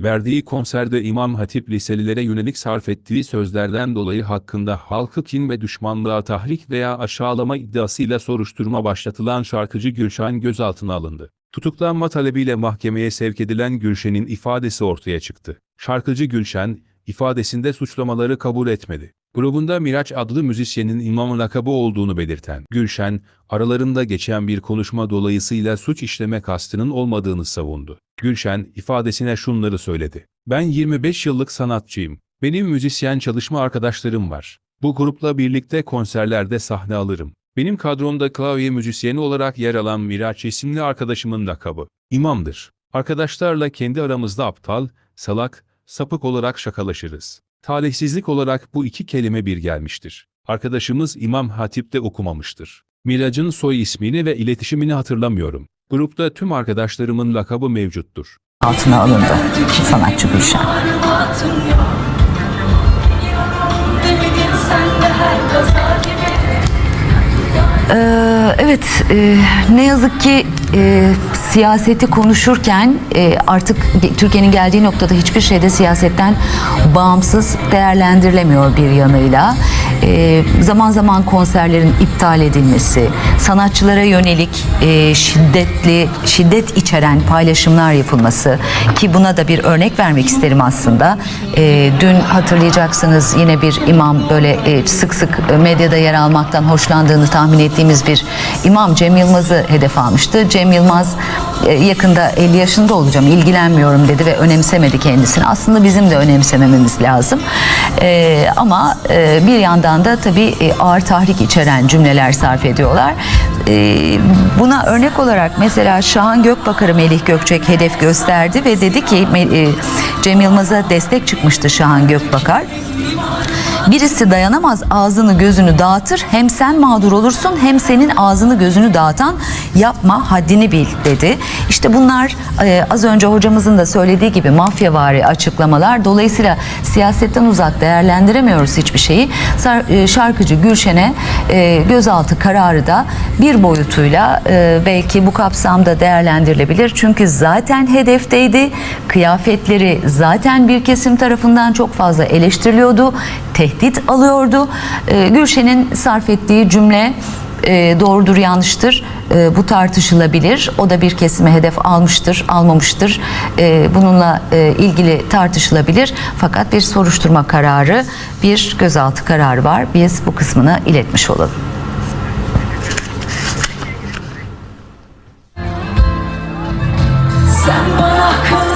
Verdiği konserde İmam Hatip liselilere yönelik sarf ettiği sözlerden dolayı hakkında halkı kin ve düşmanlığa tahrik veya aşağılama iddiasıyla soruşturma başlatılan şarkıcı Gülşen gözaltına alındı. Tutuklanma talebiyle mahkemeye sevk edilen Gülşen'in ifadesi ortaya çıktı. Şarkıcı Gülşen, ifadesinde suçlamaları kabul etmedi. Grubunda Miraç adlı müzisyenin imam lakabı olduğunu belirten Gülşen, aralarında geçen bir konuşma dolayısıyla suç işleme kastının olmadığını savundu. Gülşen, ifadesine şunları söyledi. Ben 25 yıllık sanatçıyım. Benim müzisyen çalışma arkadaşlarım var. Bu grupla birlikte konserlerde sahne alırım. Benim kadromda klavye müzisyeni olarak yer alan Miraç isimli arkadaşımın lakabı. İmamdır. Arkadaşlarla kendi aramızda aptal, salak, sapık olarak şakalaşırız. Talihsizlik olarak bu iki kelime bir gelmiştir. Arkadaşımız İmam Hatip'te okumamıştır. Mirac'ın soy ismini ve iletişimini hatırlamıyorum. Grupta tüm arkadaşlarımın lakabı mevcuttur. altına alındı sanatçı Gülşen. Evet, e, ne yazık ki e, siyaseti konuşurken e, artık Türkiye'nin geldiği noktada hiçbir şeyde siyasetten bağımsız değerlendirilemiyor bir yanıyla. E, zaman zaman konserlerin iptal edilmesi, sanatçılara yönelik e, şiddetli, şiddet içeren paylaşımlar yapılması ki buna da bir örnek vermek isterim aslında. E, dün hatırlayacaksınız yine bir imam böyle e, sık sık medyada yer almaktan hoşlandığını tahmin ettiğimiz bir imam Cem Yılmaz'ı hedef almıştı. Cem Yılmaz yakında 50 yaşında olacağım ilgilenmiyorum dedi ve önemsemedi kendisini. Aslında bizim de önemsemememiz lazım. E, ama e, bir yandan da tabii e, ağır tahrik içeren cümleler sarf ediyorlar. E, buna örnek olarak mesela Şahan Gökbakar'ı Melih Gökçek hedef gösterdi ve dedi ki e, Cem Yılmaz'a destek çıkmıştı Şahan Gökbakar. Birisi dayanamaz ağzını gözünü dağıtır hem sen mağdur olursun hem senin ağzını gözünü dağıtan yapma haddini bil dedi. İşte bunlar e, az önce hocamızın da söylediği gibi mafyavari açıklamalar. Dolayısıyla siyasetten uzak değerlendiremiyoruz hiçbir şeyi. E, şarkıcı Gülşen'e e, gözaltı kararı da bir boyutuyla e, belki bu kapsamda değerlendirilebilir. Çünkü zaten hedefteydi. Kıyafetleri zaten bir kesim tarafından çok fazla eleştiriliyordu. Tehdit tehdit alıyordu. E, Gülşen'in sarf ettiği cümle e, doğrudur yanlıştır e, bu tartışılabilir. O da bir kesime hedef almıştır, almamıştır. E, bununla e, ilgili tartışılabilir. Fakat bir soruşturma kararı, bir gözaltı kararı var. Biz bu kısmını iletmiş olalım. Sen bana akıllı